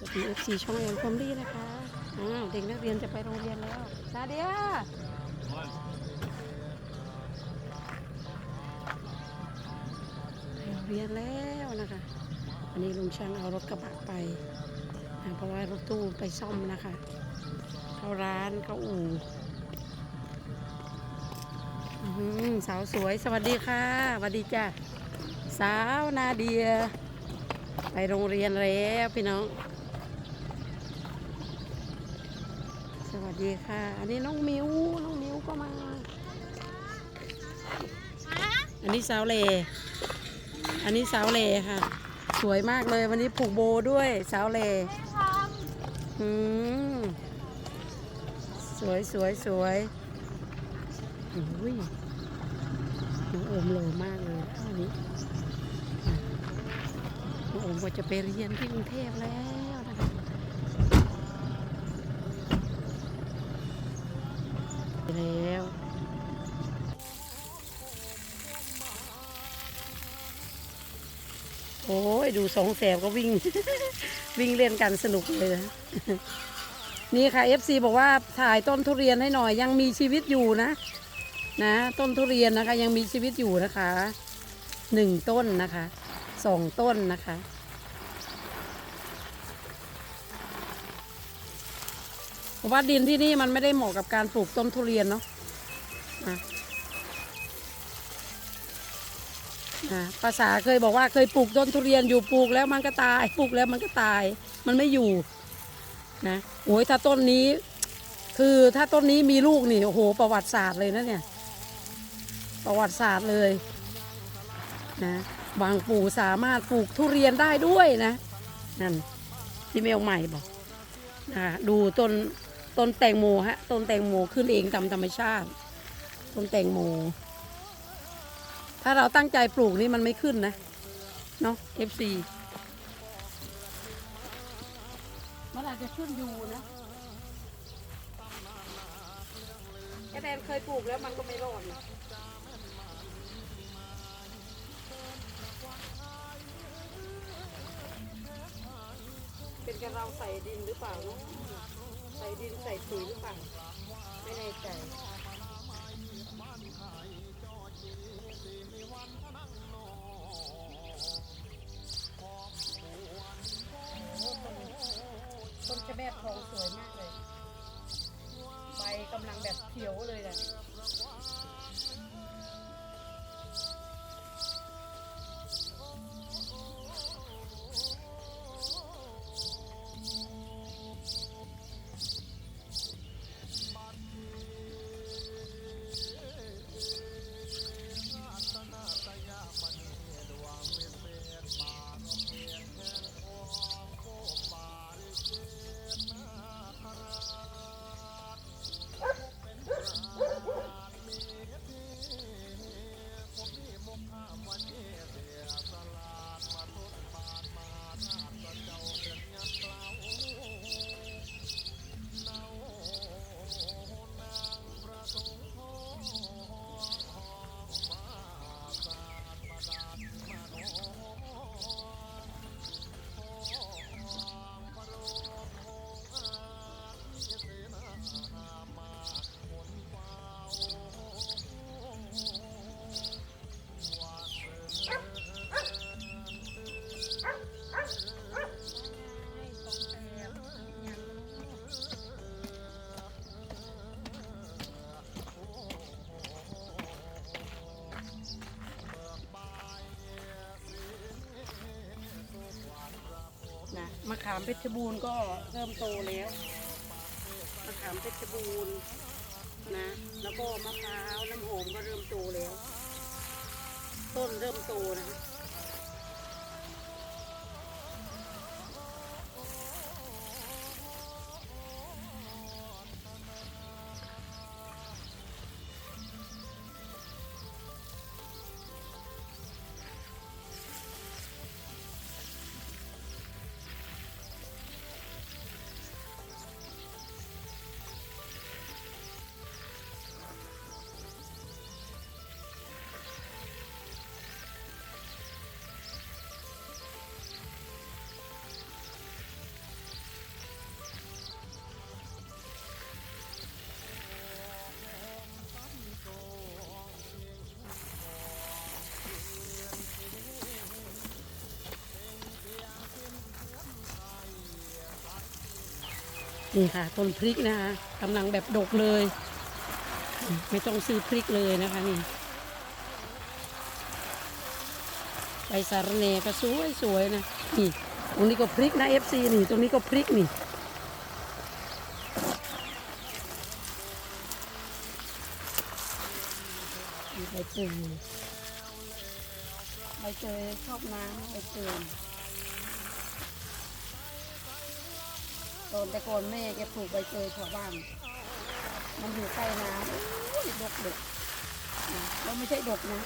สวัสดีเอฟซีช่องเอ็มคอมดี้นะคะอ้าวเด็กนักเรียนจะไปโรงเรียนแล้วซาเดียไปโรงเรียนแล้วนะคะวันนี้ลุงช่างเอารถกระบะไปนะเพราะว่ารถตู้ไปซ่อมนะคะ เข้าร้านเข้าอู่สาวสวยสวัสดีค่ะสวัสดีจ้ะสาวนาเดีย ไปโรงเรียนแล้วพี่น้อง ดีค่ะ อันนี้น้องมิวน้องมิวก็มา อันนี้สาวเล อันนี้สาวเลค่ะ สวยมากเลยวันนี้ผูกโบด้วยสาวเลอืมสวยสวยสวยอุ้ยน้องโอมโลมากเลยอันนี้น้องโอมก็จะไปเรียนที่กรุงเทพแล้วนะคะไป แล้ว โอ้ย ดูสองแสบก็วิ่ง วิ่งเล่นกันสนุกเลยนะนี่ค่ะ FC บอกว่าถ่ายต้นทุเรียนให้หน่อยยังมีชีวิตอยู่นะ นะต้นทุเรียนนะคะยังมีชีวิตอยู่นะคะหนึ่งต้นนะคะสองต้นนะคะ เพราะว่าดินที่นี่มันไม่ได้เหมาะกับการปลูกต้นทุเรียนเนาะภาษาเคยบอกว่าเคยปลูกต้นทุเรียนอยู่ปลูกแล้วมันก็ตาย ปลูกแล้วมันก็ตาย มันไม่อยู่นะโอ้ยถ้าต้นนี้ คือถ้าต้นนี้มีลูกนี่โอ้โห ประวัติศาสตร์เลยนะเนี่ย ประวัติศาสตร์เลยนะบางปู่สามารถปลูกทุเรียนได้ด้วยนะนั่นที่เมลใหม่บอกนะดูต้น ต้นแตงโมฮะต้นแตงโมขึ้นเองตามธรรมชาติต้นแตงโม ถ้าเราตั้งใจปลูกนี่มันไม่ขึ้นนะเนาะ FC มันอาจจะขึ้นอยู่นะแอดแอนเคยปลูกแล้วมันก็ไม่รอดนะเป็นกันเราใส่ดินหรือเปล่าเนาะใส่ดินใส่ปุ๋ยหรือเปล่าไม่แน่ใจต้นชะแม่ทองสวยมากเลย ใบกำลังแบบเขียวเลยแหละนะ มะขามเพชรบูรณ์ก็เริ่มโตแล้วมะขามเพชรบูรณ์นะ แล้วก็มะพร้าวน้ำหอมก็เริ่มโตแล้ว ต้นเริ่มโตนะ นี่ค่ะต้นพริกนะคะกำลังแบบดกเลย ไม่ต้องซื้อพริกเลยนะคะนี่ใบสาระเนก็สวยสวยนะนี่ตรงนี้ก็พริกนะเอฟซีนี่ ตรงนี้ก็พริกนี่ใบเตยใบเตยชอบน้ำใบเตย ตอนแต่ก่อนแม่แกปลูกใบเตยแถวบ้าน มันอยู่ใกล้น้ำดกดกนะแล้วไม่ใช่ดกนะ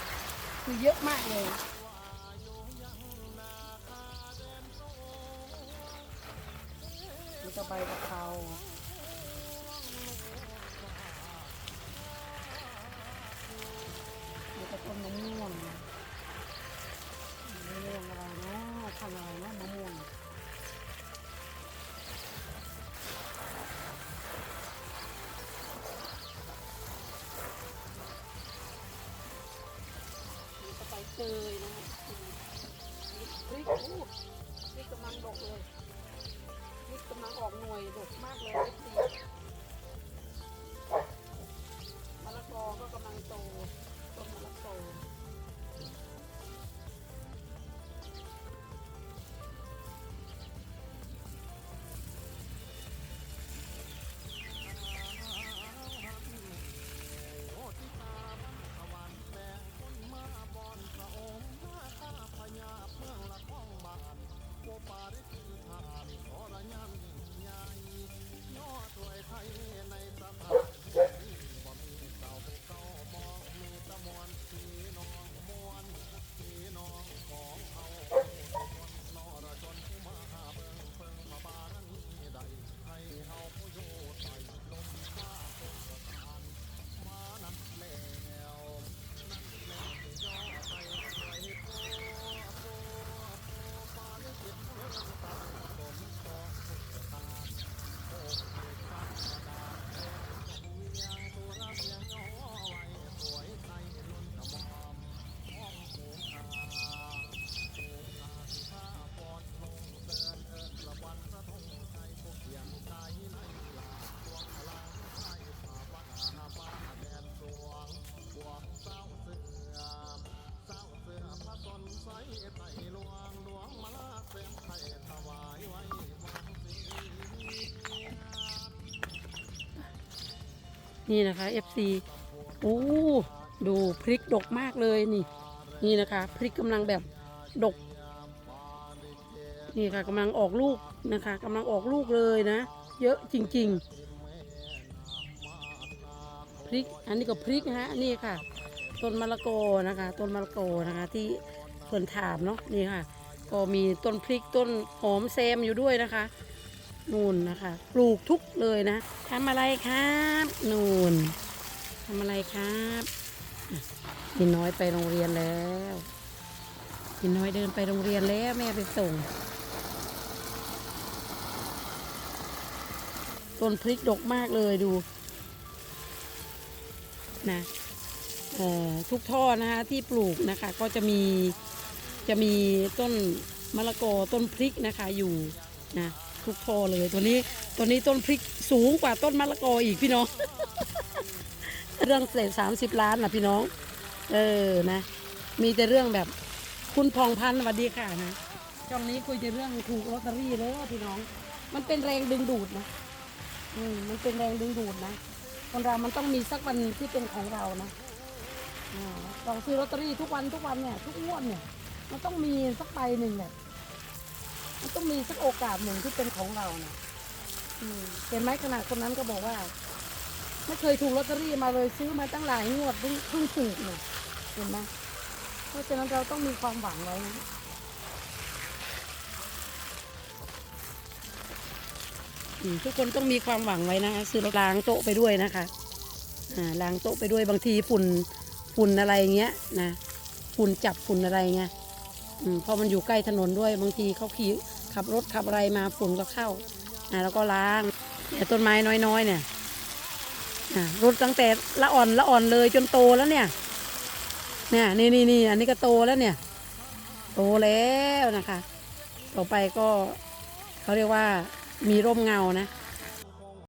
คือเยอะมากเลยมีกระใบกะเพรามีกระต้นมะม่วงน นี่กำลังดกเลย นี่กกำลังออกหน่วยดกมากเลย นี่นะคะ FC โอ้ดูพริกดกมากเลยนี่ นี่นะคะ พริกกำลังแบบดก นี่ค่ะกำลังออกลูกนะคะกำลังออกลูกเลยนะ เยอะจริง ๆ พริกอันนี้ก็พริกนะฮะนี่ค่ะ ต้นมะละกอนะคะต้นมะละกอนะคะที่เพิ่นถามเนาะนี่ค่ะ ก็มีต้นพริกต้นหอมแซมอยู่ด้วยนะคะ นูนนะคะ ปลูกทุกเลยนะทำอะไรครับนูนทำอะไรครับอะพี่น้อยไปโรงเรียนแล้วพี่น้อยเดินไปโรงเรียนแล้วแม่ไปส่งต้นพริกดกมากเลยดูนะเอ่อทุกท่อนะคะที่ปลูกนะคะ ก็จะมีจะมีต้นมะละกอต้นพริกนะคะอยู่นะ ทุกท่อเลยตัวนี้ตัวนี้ต้นพริกสูงกว่าต้นมะละกออีกพี่น้อง เรื่องเศษสามสิบล้านนะพี่น้อง เออนะ มีแต่เรื่องแบบคุณพองพันธ์สวัสดีค่ะนะช่องนี้คุยแต่เรื่องถูกลอตเตอรี่เลยพี่น้อง มันเป็นแรงดึงดูดนะอืมมันเป็นแรงดึงดูดนะคนเรามันต้องมีสักวันที่เป็นของเรานะอ่าเราซื้อลอตเตอรี่ทุกวันทุกวันเนี่ย ทุกงวดเนี่ย มันต้องมีสักใบหนึ่งแหละมัน ต้องมีสักโอกาสหนึ่งที่เป็นของเรานะอืมเห็นไหมขนาดคนนั้นก็บอกว่า ไม่เคยถูกลอตเตอรี่มาเลยซื้อมาตั้งหลายงวดเพิ่งเพิ่งถูกเนี่ยเห็นไหมเพราะฉะนั้นเราต้องมีความหวังไว้นะอืมทุกคนต้องมีความหวังไว้นะคะซื้อล้างโต๊ะไปด้วยนะคะอ่าล้างโต๊ะไปด้วยบางทีฝุ่นฝุ่นอะไรเงี้ยนะฝุ่นจับฝุ่นอะไรเงี้ยอืม เพราะมันอยู่ใกล้ถนนด้วยบางทีเขาขี่ขับรถขับอะไรมาฝุ่นก็เข้าอ่าแล้วก็ล้างแต่ต้นไม้น้อยๆ เนี่ยอ่ารดตั้งแต่ละอ่อนละอ่อนเลยจนโตแล้วเนี่ย เนี่ยนี่นี่นี่อันนี้ก็โตแล้วเนี่ย โตแล้วนะคะ ต่อไปก็เขาเรียกว่ามีร่มเงานะ